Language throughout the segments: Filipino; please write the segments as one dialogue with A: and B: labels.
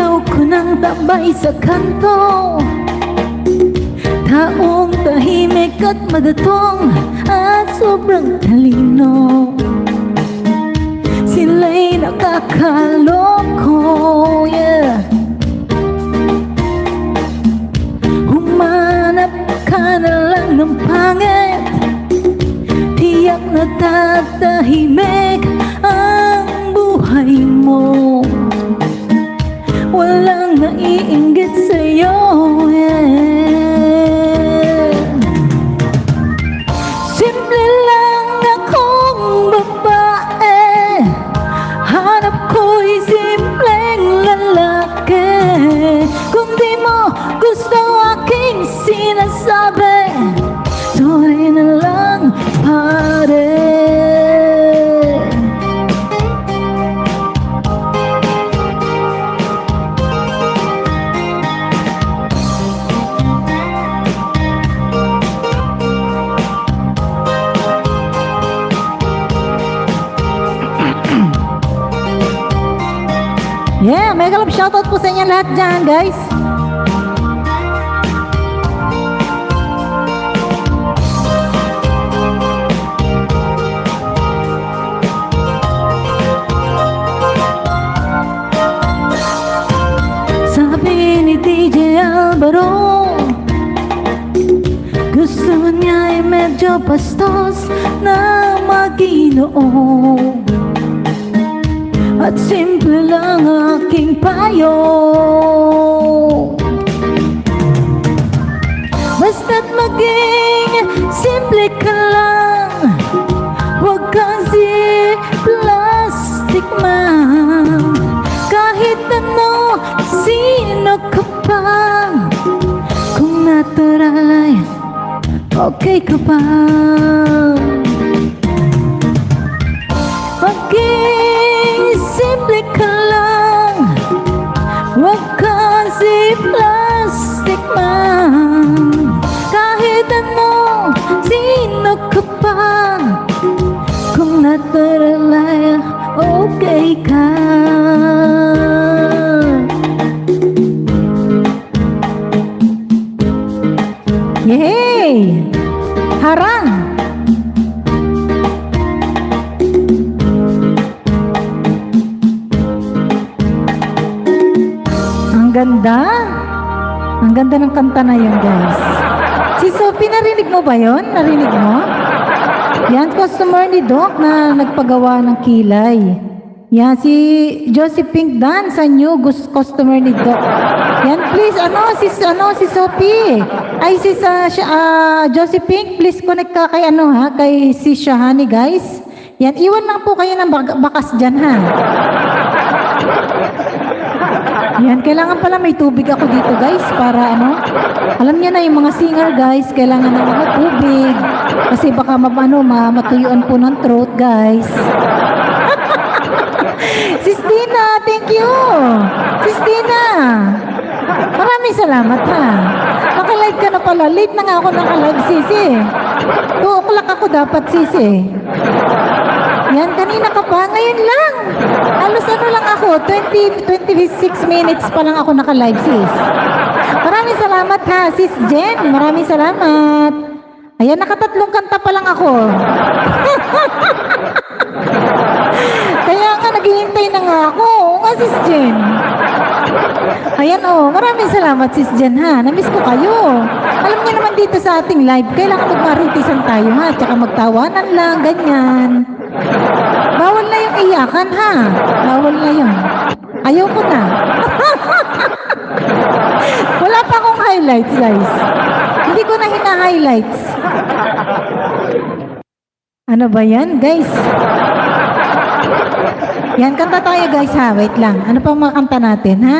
A: Ayaw ko nang tambay sa kanto. Taong tahimik at madatong At sobrang talino. Sila'y nakakaloko yeah. Humanap ka na lang ng pangit. Tiyak na tatahimik mega love shoutout po sa inyo guys. Sabi ni DJ Alvaro Gusto niya ay medyo bastos na maginoo at simple lang aking payo. Basta't maging simple ka lang Huwag kang si plastic man. Kahit ano, sino ka pa? Kung natural ay okay ka pa Ay okay ka Yay! Harang! Ang ganda. Ang ganda ng kanta na yun, guys. Si Sophie, narinig mo ba yon? Narinig mo? Yan, customer ni Doc na nagpagawa ng kilay. Yan, si Josie Pink Dan sa new customer ni Doc. Yan, please, ano, si, ano, si Sophie. Ay, si sa, ah, Josie Pink, please connect ka kay, ano, ha, kay si Shahani, guys. Yan, iwan lang po kayo ng bak- bakas dyan, ha. Yan, kailangan pala may tubig ako dito guys para ano, alam niya na yung mga singer guys, kailangan ng mga tubig kasi baka ma- ano, ma- matuyuan po ng throat guys. Sis Dina, thank you! Sis Dina! Maraming salamat ha. Nakalive ka na pala. Late na nga ako nakalive, sisi. 2 o'clock ako dapat, sisi. Yan, kanina ka pa. Ngayon lang. Halos ano lang ako, 20, 26 minutes pa lang ako naka-live, sis. Maraming salamat ha, sis Jen. Maraming salamat. Ayan, nakatatlong kanta pa lang ako. Kaya nga, naghihintay na nga ako. Oo nga, sis Jen. Ayan oh, maraming salamat sis Jen ha. Namiss ko kayo. Alam niyo naman dito sa ating live, kailangan magmaritisan tayo ha. Tsaka magtawanan lang, ganyan. Bawal na yung iyakan ha. Bawal na yun. Ayaw ko na. Wala pa akong highlights guys. Hindi ko na hina-highlights. Ano ba yan guys? Yan, kanta tayo guys ha. Wait lang. Ano pang mga natin ha?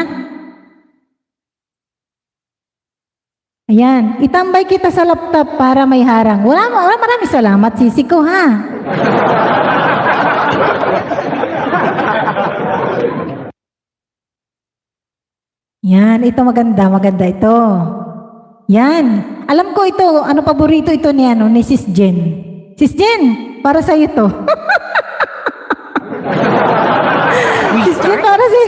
A: Ayan, itambay kita sa laptop para may harang. Wala, wala maraming salamat, sisi ko ha. Yan, ito maganda, maganda ito. Yan, alam ko ito, ano paborito ito ni, ano, ni Sis Jen. Sis Jen, para sa to. Sis Jen, para sa